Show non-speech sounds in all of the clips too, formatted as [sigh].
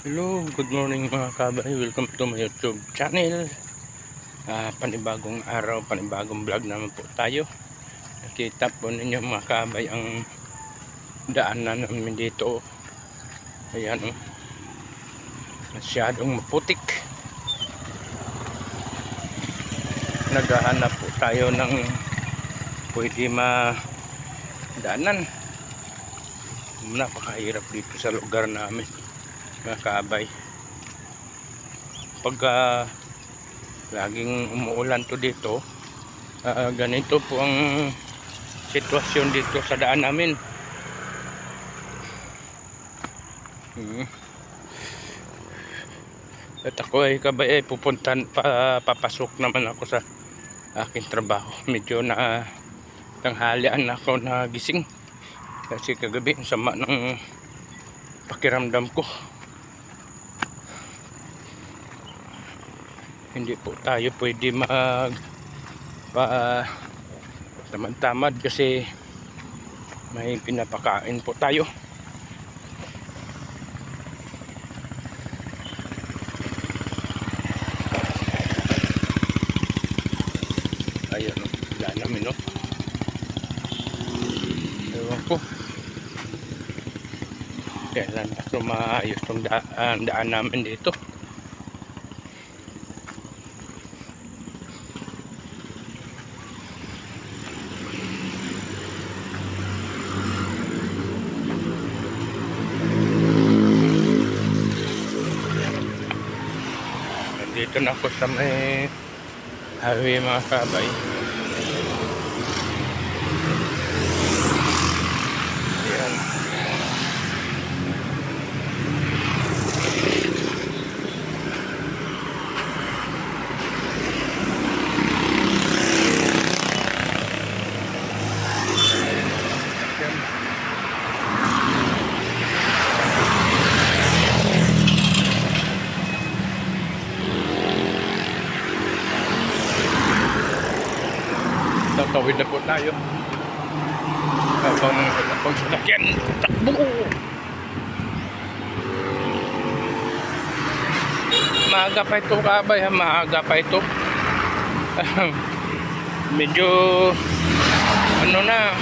Hello, good morning mga kabay. Welcome to my YouTube channel. Ah, panibagong araw, panibagong vlog naman po tayo. Nakita po ninyo mga kabay ang daanan namin dito. Ayan oh. Masyadong maputik. Naghahanap po tayo ng pwede ma daanan. Napakahirap dito sa lugar namin mga kabay pagka laging umuulan to dito ah, ganito po ang sitwasyon dito sa daan namin. Hmm. at ako ay kabay ay pupuntan pa, papasok naman ako sa aking trabaho. [laughs] Medyo na tanghalian ako na gising. Kasi kagabi ang sama ng pakiramdam ko hindi po tayo pwede mag pa tamad kasi may pinapakain po tayo. Ayun o wala namin o ewan ko. Kailan na maayos tong daan, daan namin dito Nandito na ako sa may highway mga kabay. Ayan. Ayan. Tatawid na po tayo. Habang habang sasakyan, takbo! Maaga pa ito kabay maaga pa ito. Medyo ano na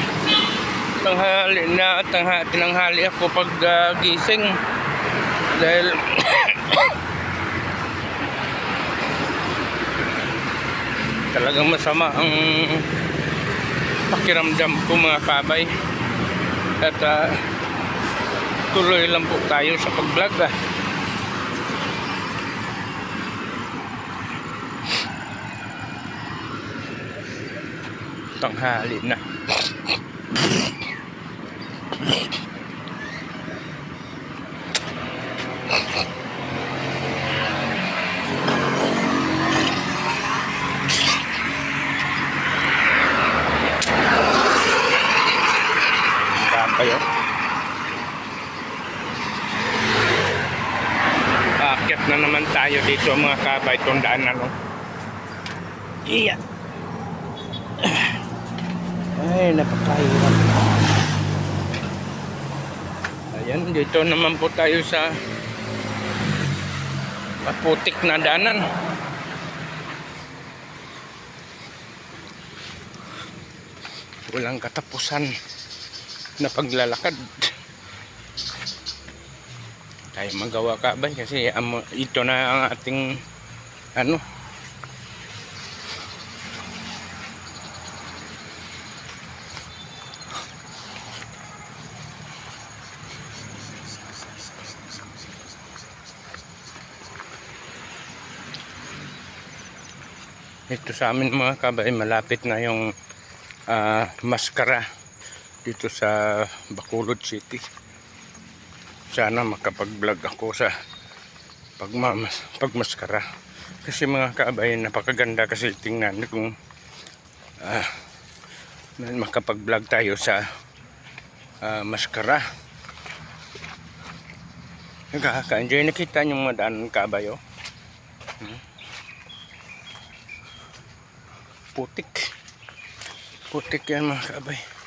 tanghali na tangha, tinanghali ako pag ah, gising dahil [coughs] talagang masama ang pakiramdam ko mga kabay at ah, tuloy lang po tayo sa pag vlog ah. tanghali na Saan kayo? Aakyat na naman tayo dito mga kabay tundaan na no. Iya. Ay, napakahirap. Ayan, dito naman po tayo sa maputik na danan. Walang katapusan na paglalakad tayo magawa ka ba kasi amo, ito na ang ating ano ito sa amin mga kabay malapit na yung ah, maskara dito sa Bacolod City. Sana makapag-vlog ako sa pagmamas, pagmaskara. Kasi mga kaabay, napakaganda kasi tingnan kung ah, makapag-vlog tayo sa ah, maskara. Nakaka-enjoy. Nakita niyo mga daan kaabay, oh. Hmm. Putik. Putik yan mga kaabay.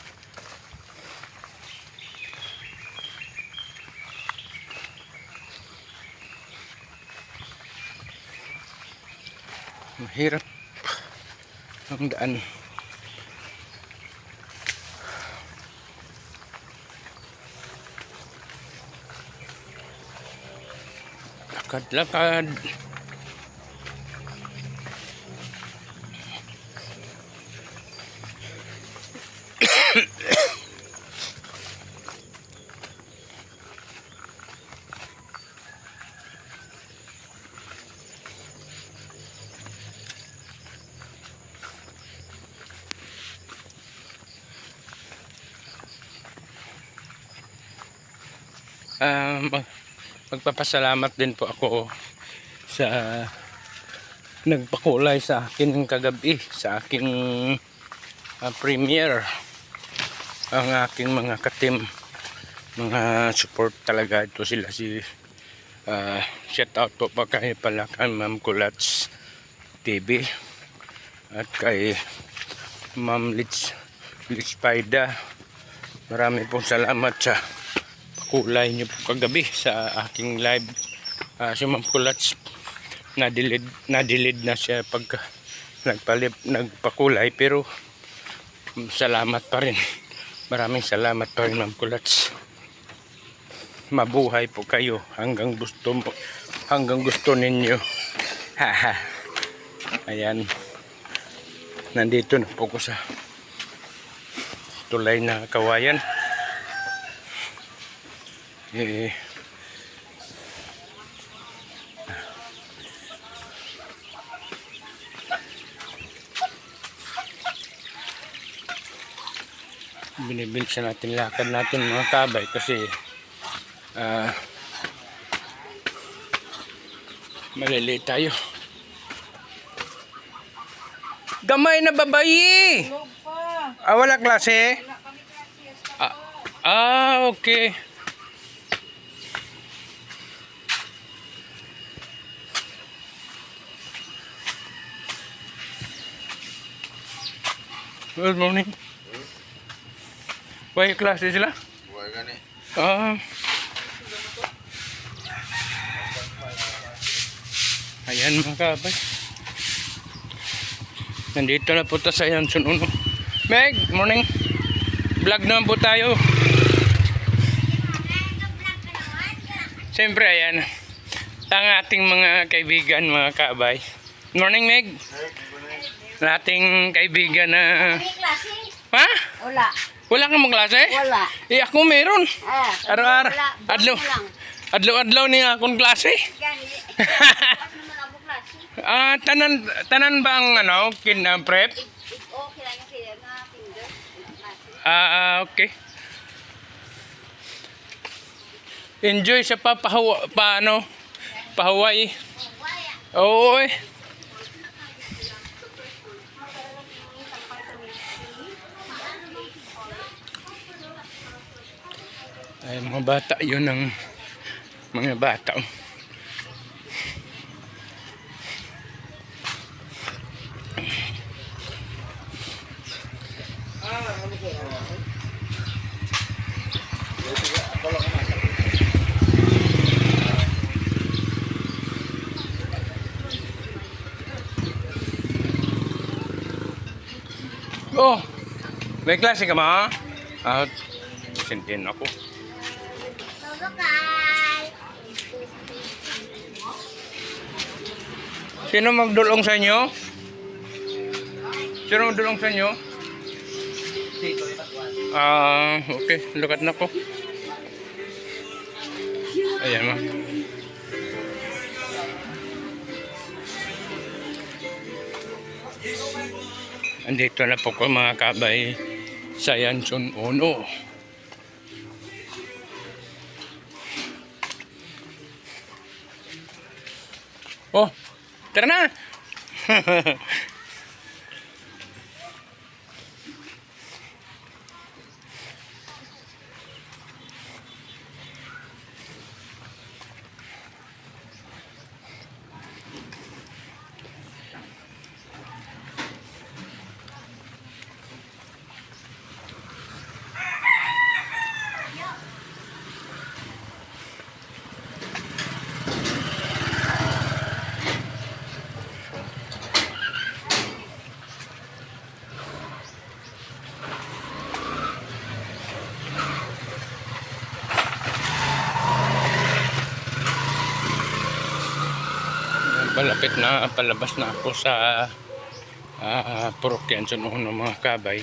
Mahirap ang daan. Lakad-lakad. Ah, mag- magpapasalamat din po ako sa nagpakulay sa akin kagabi sa aking ah, premiere ang aking mga katim mga support talaga ito sila si ah, shout out po pa kay pala kay Ma'am Kulats TV at kay Ma'am Litz Litz Paida. Marami pong salamat sa kulay niyo po kagabi sa aking live uh, si Ma'am Kulats. Na-delete na-delete na siya pag nagpalip nagpakulay pero mm, salamat pa rin. Maraming salamat pa rin Ma'am Kulats. Mabuhay po kayo hanggang gusto hanggang gusto ninyo. Ayan. Nandito na po ko sa tulay na kawayan eh, binibilisan natin lakad natin mga kabay kasi ah maliliit tayo. Gamay na babayi ah wala klase? Ah, ah okay Good morning. May klase sila? Buhay gani. Ah. Ayan mga kabay. Nandito na po tayo sa Yanson Uno. Meg, morning. Vlog naman po tayo. Siyempre, ayan. Ang ating mga kaibigan, mga kabay. Morning, Meg. Ang ating kaibigan na... May klase? Ha? Wala. Wala kang mga klase? Wala. Eh, ako meron. Ah, Araw-araw. Adlaw. Adlaw-adlaw niya akong klase. [laughs] Ah, tanan tanan ba ang ano, kin ah, prep? Ah, ah, okay. Enjoy sa pa pa ano, pa Hawaii. Oo, eh. Ay, mga bata, yun ang mga bata. oh. May klase ka ma? Ah, sintin ako. Sino magdulong sa inyo? Sino magdulong sa inyo? Ah, okay. Lukat na ko. Ayan ma. Andito na po ko mga kabay sa Yanson Uno. Tara na! [laughs] palapit na palabas na ako sa uh, Purokyan sa noon ng mga kabay.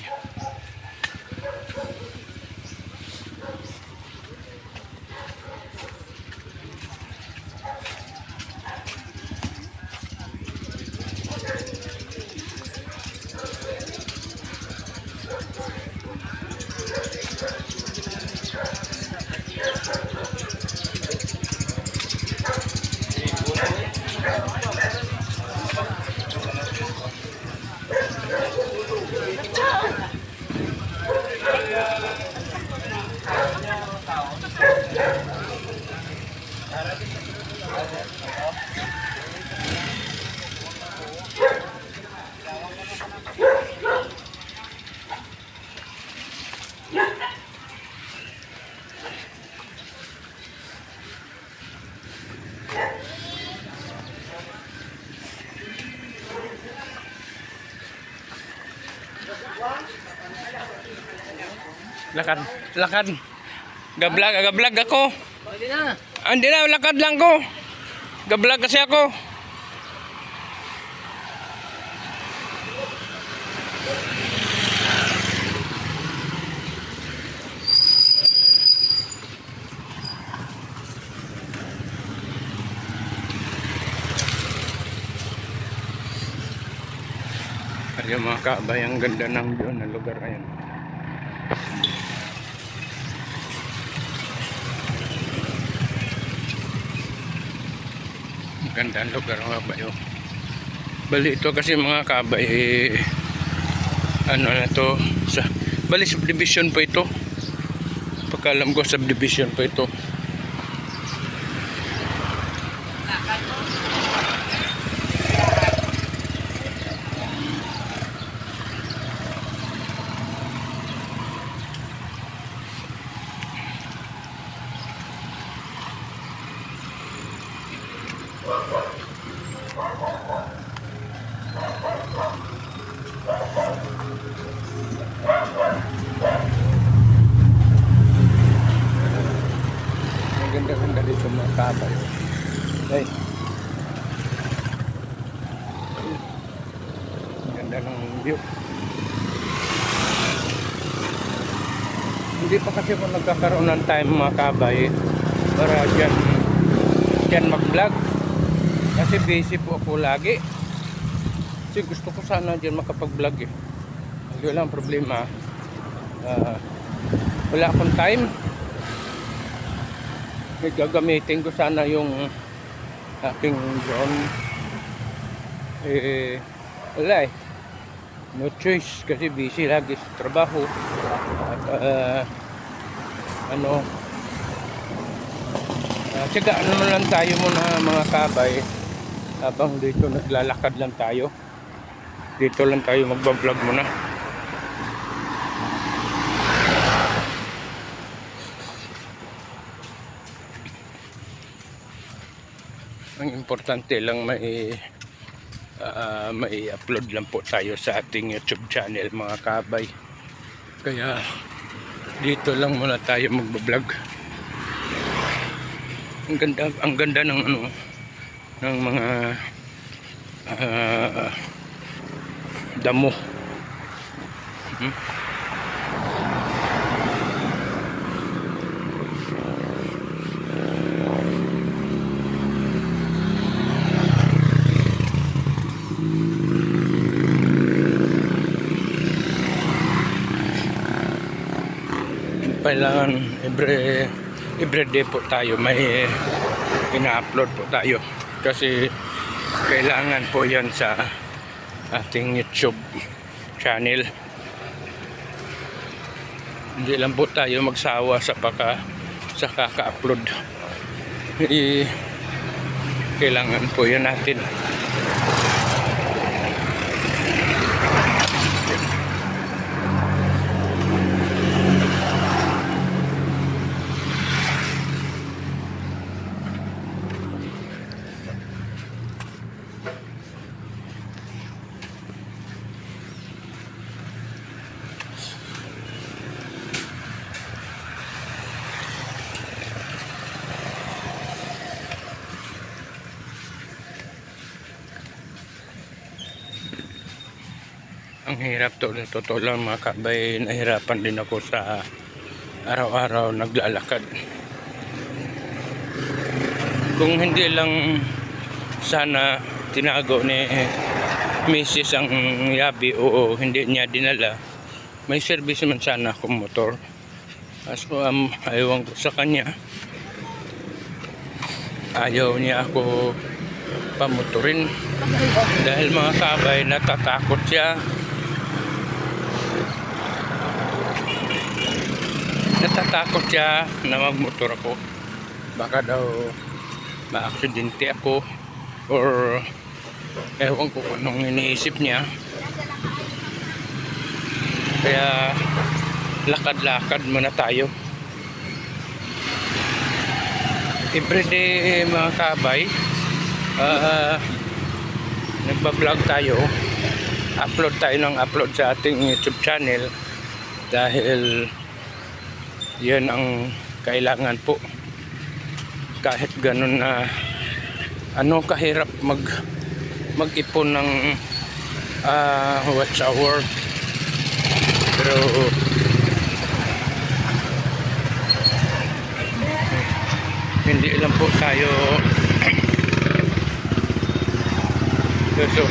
Lakad, lakad. Gablag, gablag ako. Pwede na. Ah, Hindi na, lakad lang ko. Gablag kasi ako. Ayun mga kaabay, ang ganda ng view ng lugar na yun. Ang Ganda ang lugar mga kabayo. Bali ito kasi mga kabay eh, ano na to sa bali subdivision pa ito. Pagkalam ko subdivision pa ito. Ang ganda-ganda dito mga kabay. Ay. Ang ganda ng view. Hindi pa kasi ako nagkakaroon ng time mga kabay para dyan, dyan mag-vlog. Kasi busy po ako lagi. Kasi gusto ko sana dyan makapag-vlog eh. Yun lang ang problema. Ah, wala akong time may gagamitin ko sana yung aking drone eh wala eh no choice kasi busy lagi sa trabaho at ah, ano uh, tsaga ano na lang tayo muna mga kabay. Habang dito naglalakad lang tayo. Dito lang tayo magbablog muna. Ang importante lang may ah, may upload lang po tayo sa ating YouTube channel mga kabay. Kaya dito lang muna tayo magbablog ang ganda ang ganda ng ano ng mga ah, damo hmm? Kailangan every every day po tayo may ina-upload po tayo. Kasi kailangan po yan sa ating YouTube channel. Hindi lang po tayo magsawa sa paka sa kaka-upload. Eh, kailangan po yan natin ang hirap to. Totoo lang mga kabay, nahirapan din ako sa araw-araw naglalakad. Kung hindi lang sana tinago ni Mrs. ang yabi o hindi niya dinala, may service man sana akong motor. Kaso um, ayaw ko sa kanya. Ayaw niya ako pamotorin. Dahil mga kabay, natatakot siya. Natatakot siya na magmotor ako. Baka daw maaksidente ako or ewan ko kung anong iniisip niya. Kaya lakad-lakad muna tayo. Everyday mga kabay, ah nagbablog tayo. Upload tayo ng upload sa ating YouTube channel dahil yan ang kailangan po. Kahit ganun na ano kahirap mag mag-ipon ng ah watch hour pero hindi lang po tayo [clears throat] so,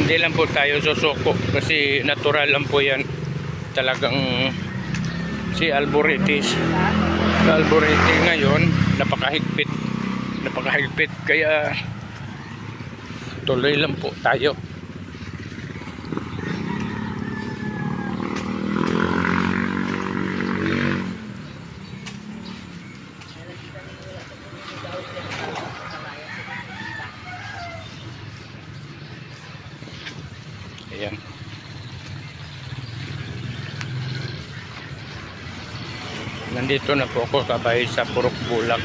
hindi lang po tayo susuko kasi natural lang po yan talagang si Alboretis. Si Alborete ngayon napakahigpit. Napakahigpit. Kaya tuloy lang po tayo Ayan. Nandito na po ako kabay sa Purok Bulak.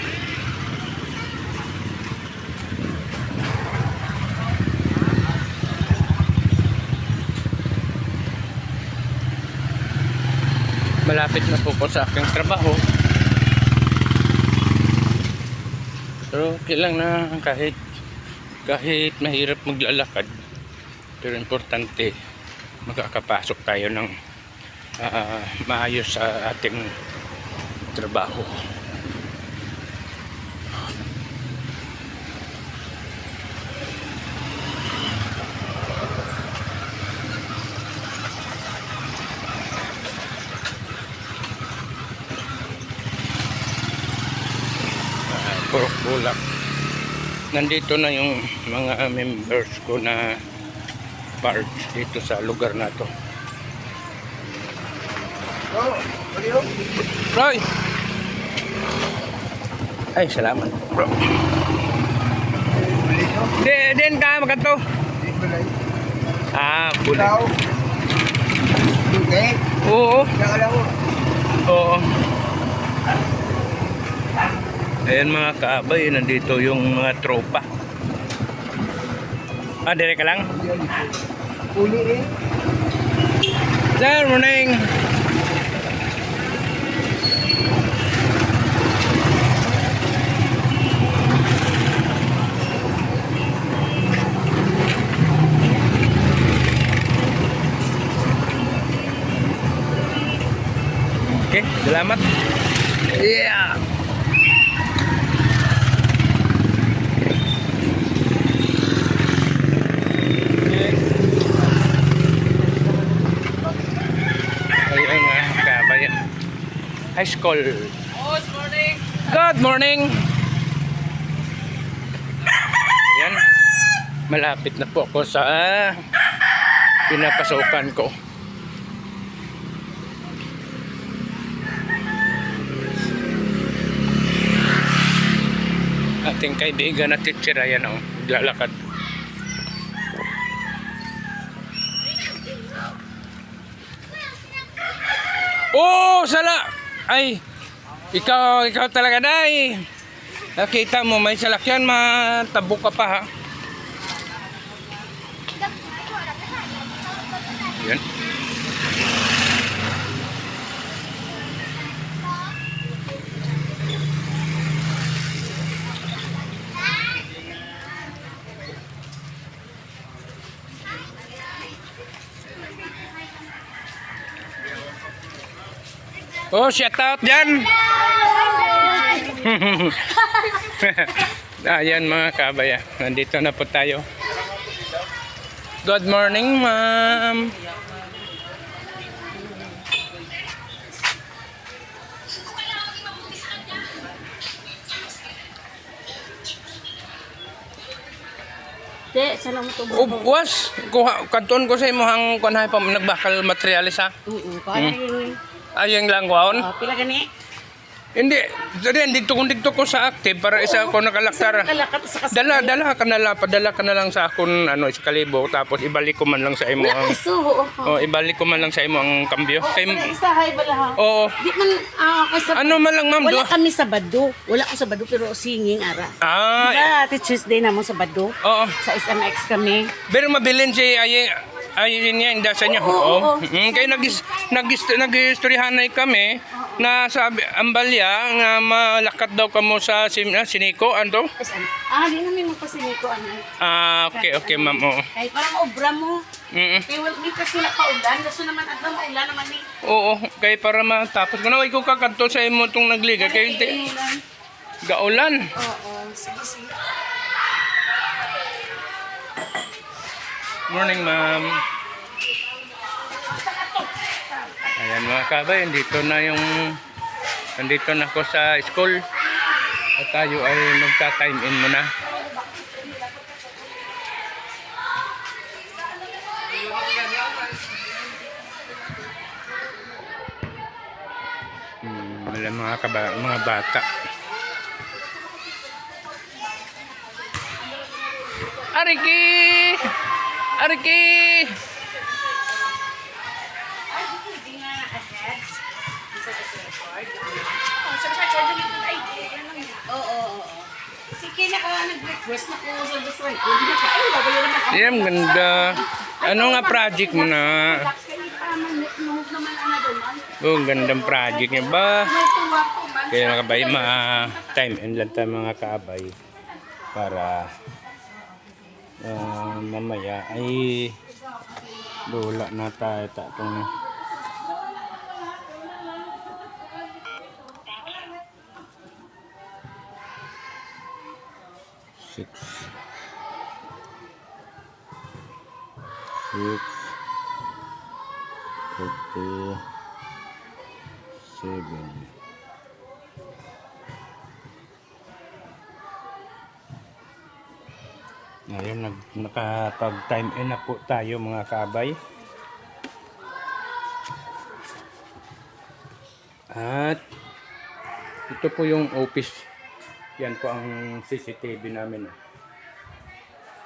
Malapit na po ko sa aking trabaho. Pero okay lang na kahit kahit mahirap maglalakad pero importante makakapasok tayo ng ah, maayos sa ating trabaho Ah, Purok Bulak nandito na yung mga members ko na parts dito sa lugar na to. Roy! Ay, salamat, bro. Di, din ka makanto. Ah, puli. Oo, oo. Ayan mga kaabay, nandito yung mga tropa. Ah, dire ka lang? Uli eh. Sir, morning. Salamat. Yeah. Ayun nga, kabayan. High school. Good morning. Good morning. Ayan. Malapit na po ako sa ah, pinapasukan ko. Ating kaibigan na teacher ayan o, lalakad. Oh, sala! Ay, ikaw, ikaw talaga dai. Nakita mo may salakyan matabok ka pa ha. Oh, shout out dyan! [laughs] Ayan mga kabaya, nandito na po tayo. Good morning, ma'am. Te, sa lang ito. Ubwas, kuha kanton ko sa imong kunhay pa nagbakal materialis ha. Oo, parang Ayeng lang kwaon. oh, pila gani. Hindi, dali dito kung dito ko sa active para isa ako nakalaktar. Kalakat sa kas. Dala, dala ka na lang, padala ka na lang sa akon ano, sa kalibo, tapos ibalik ko man lang sa imo ang Nakasuho oh, ako. ibalik ko man lang sa imo ang kambyo. Kay Isa hay bala ha. Oo. Di man ah kay sa Ano man lang ma'am do? Wala kami sa Bado. Wala ko sa Bado pero singing ara. Ah, Diba, ati Tuesday na mo sa Bado. oo. Sa SMX kami. Pero mabilin si ay ay niya indasa niya. Oo, Oo. oo. Mm, kay nag nag kami na sabi ambalya nga malakat daw kamo sa sim, ah, siniko anto? SM. Ah, di namin magpasiniko ano. Ah, okay, okay ma'am. Oo. Kay parang obra mo. Mm. Kay wala mi kasi sila pa ulan. Kaso naman adlaw maulan naman ni. Oo, kay para matapos ko na ko kakadto sa imo tong nagliga kay te, Ulan. gaulan. Oo, sige sige. Morning, ma'am. Ayan mga kabay, dito na yung nandito na ako sa school. At tayo ay magta-time in muna. Hmm, wala mga, kaba, mga bata. Ariki! Ako. Yan, ganda. Ano nga project mo na? Oh, gandang project niya ba? Kaya mga kabay, ma-time in lang tayo mga kabay para Ờ, uh, mamaya đồ lợn na tayo tapong six. Six. 50 nakapag-time in na po tayo mga kabay. At ito po yung office. Yan po ang CCTV namin.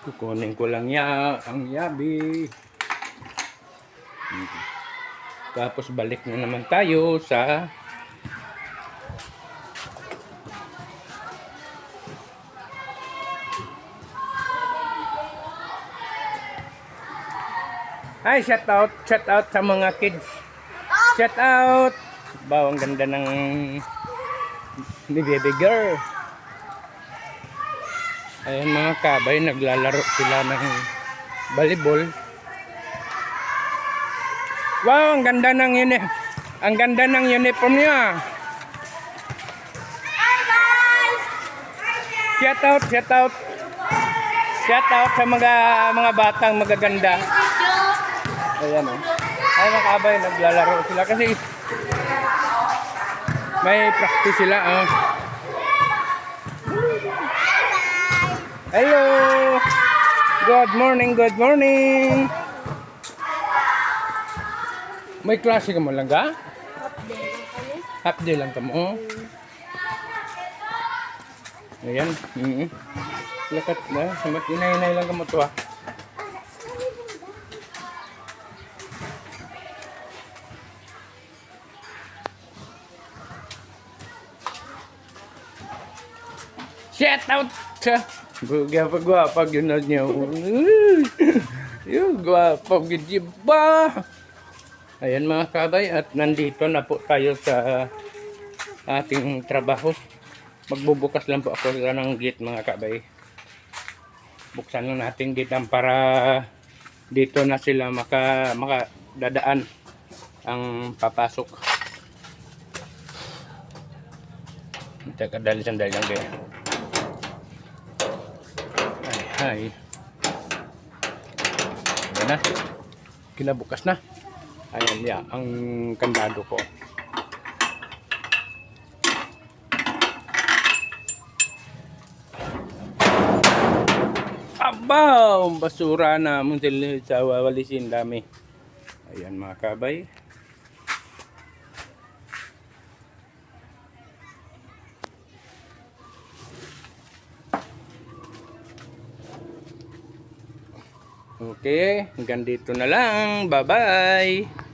Kukunin ko lang ya, ang yabi. Tapos balik na naman tayo sa Hi, shout out, shout out sa mga kids. Shout out. Ba, ang ganda ng ni baby girl. Ayan mga kabay, naglalaro sila ng volleyball. Wow, ang ganda ng uni ang ganda ng uniform niya. Shout out, shout out. Shout out sa mga mga batang magaganda. Ayan o. Ay mga kabay, naglalaro sila kasi may practice sila. Oh. Hello! Good morning, good morning! May klase ka mo lang ka? Half day lang ka mo. Ayan. Mm -hmm. Lakat na. Samat inay-inay lang ka mo to ah. Out sa Gwa gwapa yun na niya. Yung gwapa gid ba? Ayan mga kabay at nandito na po tayo sa ating trabaho. Magbubukas lang po ako ng gate mga kabay. Buksan lang natin gate para dito na sila maka makadadaan ang papasok. Teka, dali sandali lang kayo. Ay, ay. Ayan na. Kinabukas na. Ayan ya, ang kandado ko. Aba, ang basura na muntil sa wawalisin dami. Ayan mga kabay. Okay, hanggang dito na lang. Bye-bye.